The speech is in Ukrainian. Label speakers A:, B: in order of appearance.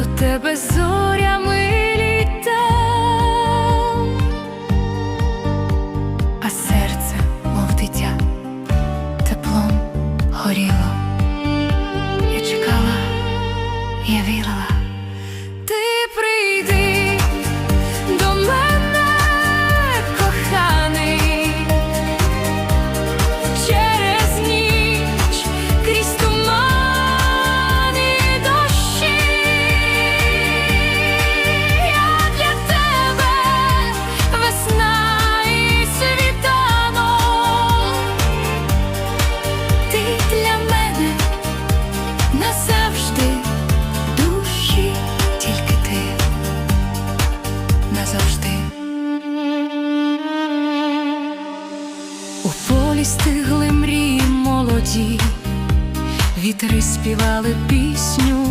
A: тебе зорями літав, а серце, мов дитя, теплом горіло. Я чекала, я вірила, ти завжди. У полі стигли мрії молоді, вітри співали пісню.